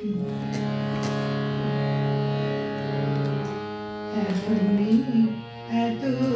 At the at the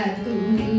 এত